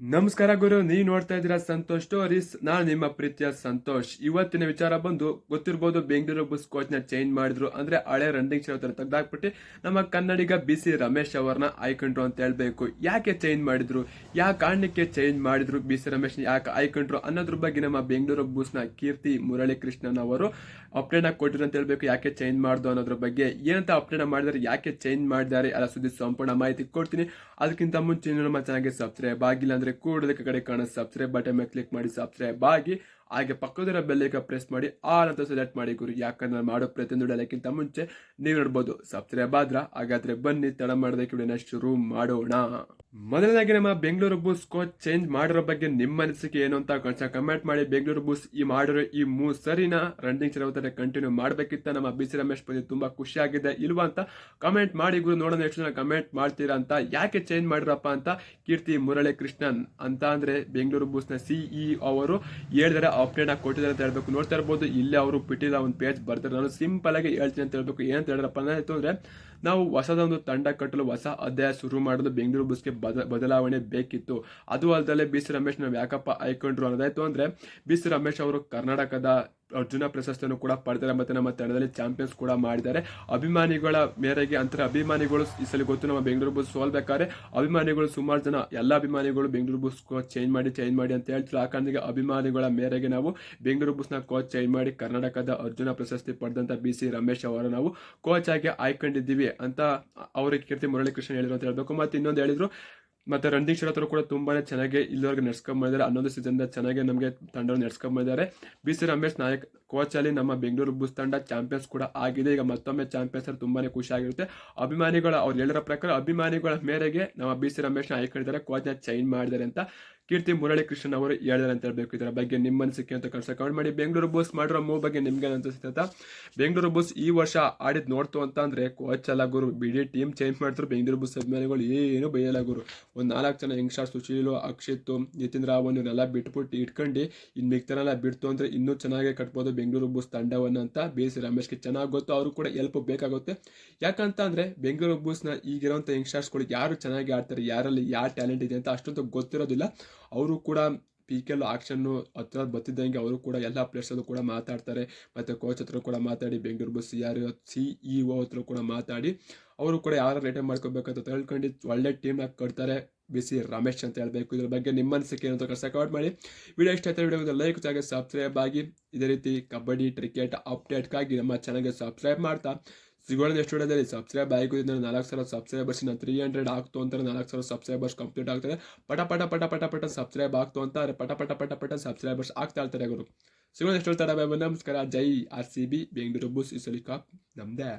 ನಮಸ್ಕಾರ ಗುರು, ನೀವು ನೋಡ್ತಾ ಇದ್ದೀರಾ ಸಂತೋಷ್ ಸ್ಟೋರೀಸ್ ನಾನು ನಿಮ್ಮ ಪ್ರೀತಿಯ ಸಂತೋಷ್. ಇವತ್ತಿನ ವಿಚಾರ ಬಂದು, ಗೊತ್ತಿರ್ಬೋದು ಬೆಂಗಳೂರು ಬಸ್ ಕೋಚ್ನ ಚೇಂಜ್ ಮಾಡಿದ್ರು. ಅಂದ್ರೆ ಹಳೆ ರನ್ನಿಂಗ್ ತರ ತೆಗ್ದಾಕ್ಬಿಟ್ಟು, ನಮ್ಮ ಕನ್ನಡಿಗ ಬಿ ಸಿ ರಮೇಶ್ ಅವರನ್ನ ಆಯ್ಕೊಂಡ್ರು ಅಂತ ಹೇಳ್ಬೇಕು. ಯಾಕೆ ಚೇಂಜ್ ಮಾಡಿದ್ರು? ಯಾವ ಕಾರಣಕ್ಕೆ ಚೇಂಜ್ ಮಾಡಿದ್ರು ಬಿ ಸಿ ರಮೇಶ್ ಯಾಕೆ ಆಯ್ಕೊಂಡ್ರು ಅನ್ನೋದ್ರ ಬಗ್ಗೆ ನಮ್ಮ ಬೆಂಗಳೂರು ಬಸ್ನ ಕೀರ್ತಿ ಮುರಳಿ ಕೃಷ್ಣನ್ ಅವರು ಅಪ್ಡೇಟ್ ಕೊಟ್ಟಿದ್ರು ಅಂತ ಹೇಳ್ಬೇಕು. ಯಾಕೆ ಚೇಂಜ್ ಮಾಡ್ದು ಅನ್ನೋದ್ರ ಬಗ್ಗೆ. ಏನಂತ ಅಪ್ಡೇಟ್ ಮಾಡಿದಾರೆ, ಯಾಕೆ ಚೇಂಜ್ ಮಾಡಿದ್ದಾರೆ ಅಲ್ಲ ಸುದ್ದಿ ಸಂಪೂರ್ಣ ಮಾಹಿತಿ ಕೊಡ್ತೀನಿ. ಅದಕ್ಕಿಂತ ಮುಂಚೆ ನಮ್ಮ ಚಾನಲ್ಗೆ ಸಬ್ಸ್ಕ್ರೈಬ್ ಆಗಿಲ್ಲ ಅಂದ್ರೆ ಕೂಡಲೇ ಕಡೆ ಕಾಣೋ ಸಬ್ಸ್ಕ್ರೈಬ್ ಬಟನ್ ಮೇಲೆ ಕ್ಲಿಕ್ ಮಾಡಿ ಸಬ್ಸ್ಕ್ರೈಬ್ ಆಗಿ. ಹಾಗೆ ಪಕ್ಕದಿರೋ ಬೆಲ್ಲೈಕ ಪ್ರೆಸ್ ಮಾಡಿ ಆಲ್ ಅಂತ ಸೆಲೆಕ್ಟ್ ಮಾಡಿ ಗುರು. ಯಾಕಂದ್ರೆ ಮಾಡೋ ಪ್ರತಿಯೊಂದು ಡಲಕ್ಕಿಂತ ಮುಂಚೆ ನೀವು ನೋಡ್ಬೋದು. ಸಬ್ಸ್ಕ್ರೈಬ್ ಆದ್ರ? ಹಾಗಾದ್ರೆ ಬನ್ನಿ, ತಡ ಮಾಡೋದಕ್ಕೆ ವಿಡಿಯೋನ ಶುರು ಮಾಡೋಣ. ಮೊದಲನೇದಾಗಿ ನಮ್ಮ ಬೆಂಗಳೂರು ಬೂಸ್ ಕೋಚ್ ಚೇಂಜ್ ಮಾಡಿರೋ ಬಗ್ಗೆ ನಿಮ್ಮ ಅನಿಸಿಕೆ ಏನು ಅಂತ ಕಳ್ಸ ಕಮೆಂಟ್ ಮಾಡಿ. ಬೆಂಗಳೂರು ಬೂಸ್ ಈ ಮಾಡಿರೋ ಈ ಮೂ ಸರಿನ ರನ್ನಿಂಗ್ ಚಲವತ್ತನೆ ಕಂಟಿನ್ಯೂ ಮಾಡಬೇಕಿತ್ತ ನಮ್ಮ ಬಿ ಸಿ ರಮೇಶ್ ಬಂದು ತುಂಬಾ ಖುಷಿಯಾಗಿದೆ ಇಲ್ವಾ ಅಂತ ಕಮೆಂಟ್ ಮಾಡಿ ಗುರು. ನೋಡೋಣ ಎಷ್ಟು ಜನ ಕಮೆಂಟ್ ಮಾಡ್ತೀರಾ ಅಂತ. ಯಾಕೆ ಚೇಂಜ್ ಮಾಡಿರಪ್ಪ ಅಂತ ಕೀರ್ತಿ ಮುರಳಿ ಕೃಷ್ಣನ್ ಅಂತ ಅಂದ್ರೆ ಬೆಂಗಳೂರು ಬೂಸ್ನ ಸಿಇ ಅವರು ಹೇಳಿದರೆ ಅಪ್ಡೇಟ್ ಆಗಿ ಕೊಟ್ಟಿದ್ದಾರೆ ಅಂತ ಹೇಳ್ಬೇಕು. ನೋಡ್ತಾ ಇರ್ಬೋದು, ಇಲ್ಲೇ ಅವರು ಬಿಟ್ಟಿಲ್ಲ ಒಂದು ಪೇಜ್ ಬರ್ತಾರೆ ನಾನು ಸಿಂಪಲ್ ಆಗಿ ಹೇಳ್ತೀನಿ ಅಂತ ಹೇಳ್ಬೇಕು. ಏನಂತ ಹೇಳಿದ್ರಪ್ಪ ಅನ್ನೋದು ಅಂದ್ರೆ ನಾವು ಹೊಸದೊಂದು ತಂಡ ಕಟ್ಟಲು ಹೊಸ ಅಧ್ಯಾಯ ಶುರು ಮಾಡಲು ಬೆಂಗಳೂರು ಬಸ್ಗೆ ಬದ, ಬದಲಾವಣೆ ಬೇಕಿತ್ತು. ಅದು ಅಲ್ಲದೆ ಬಿ ಸಿ ರಮೇಶ್, ನಾವು ಯಾಕಪ್ಪ ಆಯ್ಕೊಂಡ್ರು ಅನ್ನೋದಾಯ್ತು ಅಂದ್ರೆ, ಬಿ ಸಿ ರಮೇಶ್ ಅವರು ಕರ್ನಾಟಕದ ಅರ್ಜುನ ಪ್ರಶಸ್ತಿಯನ್ನು ಕೂಡ ಪಡೆದರೆ ಮತ್ತೆ ನಮ್ಮ ತಂಡದಲ್ಲಿ ಚಾಂಪಿಯನ್ಸ್ ಕೂಡ ಮಾಡಿದ್ದಾರೆ. ಅಭಿಮಾನಿಗಳ ಮೇರೆಗೆ ಅಂತರ ಅಭಿಮಾನಿಗಳು ಈ ಸಲ ಗೊತ್ತು ನಮ್ಮ ಬೆಂಗಳೂರು ಬಸ್ ಸೋಲ್ಬೇಕಾದ್ರೆ ಅಭಿಮಾನಿಗಳು ಸುಮಾರು ಜನ ಎಲ್ಲ ಅಭಿಮಾನಿಗಳು ಬೆಂಗಳೂರು ಬಸ್ ಕೋಚ್ ಚೇಂಜ್ ಮಾಡಿ ಚೇಂಜ್ ಮಾಡಿ ಅಂತ ಹೇಳ್ತಾರೆ ಆ ಕಾರಣಕ್ಕೆ ಅಭಿಮಾನಿಗಳ ಮೇರೆಗೆ ನಾವು ಬೆಂಗಳೂರು ಬಸ್ನ ಕೋಚ್ ಚೇಂಜ್ ಮಾಡಿ ಕರ್ನಾಟಕದ ಅರ್ಜುನ ಪ್ರಶಸ್ತಿ ಪಡೆದಂತ ಬಿ ಸಿ ರಮೇಶ್ ಅವರು ನಾವು ಕೋಚ್ ಆಗಿ ಆಯ್ಕೊಂಡಿದ್ದೀವಿ ಅಂತ ಅವರಿಗೆ ಕೀರ್ತಿ ಮುರಳೀಕೃಷ್ಣ ಹೇಳಿದ್ರು ಅಂತ ಹೇಳ್ಬೇಕು. ಮತ್ತೆ ಇನ್ನೊಂದು ಹೇಳಿದ್ರು ಮತ್ತೆ ರಣದೀಪ್ ಶರತ್ ಅವರು ಕೂಡ ತುಂಬಾನೇ ಚೆನ್ನಾಗಿ ಇಲ್ಲಿವರೆಗೆ ನಡ್ಸ್ಕೊಂಡ್ ಬಂದಿದ್ದಾರೆ. ಹನ್ನೊಂದು ಸೀಸನ್ ಚೆನ್ನಾಗಿ ನಮಗೆ ತಂಡವನ್ನು ನಡ್ಸ್ಕೊಂಡ್ ಬಂದಿದ್ದಾರೆ. B C Ramesh Nayak coach ಅಲ್ಲಿ ನಮ್ಮ ಬೆಂಗಳೂರು ಬುಸ್ ತಂಡ ಚಾಂಪಿಯನ್ಸ್ ಕೂಡ ಆಗಿದೆ. ಈಗ ಮತ್ತೊಮ್ಮೆ ಚಾಂಪಿಯನ್ಸ್ ಖುಷಿ ಆಗಿರುತ್ತೆ ಅಭಿಮಾನಿಗಳ, ಅವ್ರು ಹೇಳಿರೋ ಪ್ರಕಾರ ಅಭಿಮಾನಿಗಳ ಮೇರೆಗೆ ನಮ್ಮ ಬಿ ಸಿ ರಮೇಶ್ ನಾಯಕ್ ಹೇಳಿದ್ದಾರೆ. ಕೋಚ್ನ ಚೇಂಜ್ ಮಾಡಿದ್ದಾರೆ ಅಂತ. ಕೀರ್ತಿ ಮುರಳಿ ಕೃಷ್ಣನ್ ಅವರು ಹೇಳಿದಾರೆ ಅಂತ ಹೇಳ್ಬೇಕು. ಇದರ ಬಗ್ಗೆ ನಿಮ್ಮ ಅನಿಸಿಕೆ ಅಂತ ಕಳ್ಸ. ಕಮೆಂಟ್ ಮಾಡಿ. ಬೆಂಗಳೂರು ಬಸ್ ಮಾಡಿರೋ ಮೂವ್ ಬಗ್ಗೆ ನಿಮ್ಗೆ ಅನಿಸುತ್ತೆ ಅಂತ? ಬೆಂಗಳೂರು ಬಸ್ ಈ ವರ್ಷ ಆಡಿದ್ ನೋಡ್ತು ಅಂತ ಅಂದ್ರೆ ಕೋಚ್ ಎಲ್ಲ ಗುರು. ಬಿಡಿ ಟೀಮ್ ಚೇಂಜ್ ಮಾಡ್ತಾರೆ ಬೆಂಗಳೂರು ಬಸ್ ಅಭಿಮಾನಿಗಳು ಏನು ಬೈಯಲ್ಲ ಗುರು. ಒಂದು ನಾಲ್ಕು ಜನ ಯಂಗ್ಸ್ಟಾರ್ ಸುಶೀಲು, ಅಕ್ಷಿತ್, ನಿತಿನ್ ರಾವನ್ ಇವನ್ನೆಲ್ಲ ಬಿಟ್ಬಿಟ್ಟು ಇಟ್ಕೊಂಡು ಇನ್ನು ಮಿಗ್ತಾನೆಲ್ಲ ಬಿಡ್ತು ಅಂದ್ರೆ ಇನ್ನೂ ಚೆನ್ನಾಗಿ ಕಟ್ಬೋದು ಬೆಂಗಳೂರು ಬಸ್ ತಂಡವನ್ನು ಅಂತ. ಬಿ ಸಿ ರಮೇಶ್ಗೆ ಚೆನ್ನಾಗಿ ಗೊತ್ತು. ಅವರು ಕೂಡ ಹೆಲ್ಪ್ ಬೇಕಾಗುತ್ತೆ. ಯಾಕಂತ ಅಂದ್ರೆ, ಬೆಂಗಳೂರು ಬೂಸ್ನ ಈಗಿರೋಂಥ ಯಂಗ್ಸ್ಟರ್ಸ್ಗಳು ಯಾರು ಚೆನ್ನಾಗಿ ಆಡ್ತಾರೆ, ಯಾರಲ್ಲಿ ಯಾವ ಟ್ಯಾಲೆಂಟ್ ಇದೆ ಅಂತ ಅಷ್ಟೊಂದು ಗೊತ್ತಿರೋದಿಲ್ಲ. ಅವರು ಕೂಡ ಪಿ ಕೆ ಎಲ್ ಆಕ್ಷನ್ನು ಹತ್ರ ಬತ್ತಿದ್ದಂಗೆ ಅವರು ಕೂಡ ಎಲ್ಲ ಪ್ಲೇಯರ್ಸಲ್ಲೂ ಕೂಡ ಮಾತಾಡ್ತಾರೆ. ಮತ್ತು ಕೋಚ್ ಹತ್ರ ಕೂಡ ಮಾತಾಡಿ ಬೆಂಗಳೂರು ಬಸ್ ಯಾರು ಸಿ ಇ ಒ ಹತ್ರ ಕೂಡ ಮಾತಾಡಿ. ಅವರು ಕೂಡ ಯಾರು ರಿಟೈನ್ ಮಾಡ್ಕೋಬೇಕಂತ ತಿಳ್ಕೊಂಡು ಒಳ್ಳೆ ಟೀಮ್ನ ಕಟ್ತಾರೆ ಬಿ ಸಿ ರಮೇಶ್ ಅಂತ ಹೇಳಬೇಕು. ಇದ್ರ ಬಗ್ಗೆ ನಿಮ್ಮ ಅನಿಸಿಕೆ ಏನಂತ ಕಮೆಂಟ್ ಮಾಡಿ. ವಿಡಿಯೋ ಇಷ್ಟ ಆಯ್ತಾರೆ ವಿಡಿಯೋ ಲೈಕ್ ಜಾಗ ಸಬ್ಸ್ಕ್ರೈಬ್ ಆಗಿ. ಇದೇ ರೀತಿ ಕಬಡ್ಡಿ ಕ್ರಿಕೆಟ್ ಅಪ್ಡೇಟ್ಗಾಗಿ ನಮ್ಮ ಚಾನಲ್ಗೆ ಸಬ್ಸ್ಕ್ರೈಬ್ ಮಾಡ್ತಾ. ಸಿಗೋಣ ಎಷ್ಟು ವಿಡಿಯೋದಲ್ಲಿ ಸಬ್ಸ್ಕ್ರೈಬ್ ಆಗಿದ್ದು ನಾಲ್ಕು ಸಾವಿರ ಸಬ್ಸ್ಕ್ರೈಬರ್ಸ್ ನಾನು ತ್ರೀ ಹಂಡ್ರೆಡ್ ಆಗ್ತು ಅಂತಾರೆ ನಾಲ್ಕು ಸಾವಿರ ಸಬ್ಸ್ಕ್ರೈಬರ್ಸ್ ಕಂಪ್ಲೀಟ್ ಆಗ್ತಾರೆ ಪಟ ಪಟ ಪಟ ಪಟ ಪಟ ಸಬ್ಸ್ಕ್ರೈಬ್ ಆಗ್ತು ಅಂತಾರೆ ಪಟ ಪಟ ಪಟ ಪಟ ಸಬ್ಸ್ಕ್ರೈಬರ್ಸ್ ಆಗ್ತಾ ಇರ್ತಾರೆ ಅವರು ಸಿಗೋಣ ಎಷ್ಟು ಹೇಳ್ತಾರೆ ನಮಸ್ಕಾರ. ಜೈ R C B, Bengaluru bus ಇಸಲಿ cup ನಮ್ದೇ.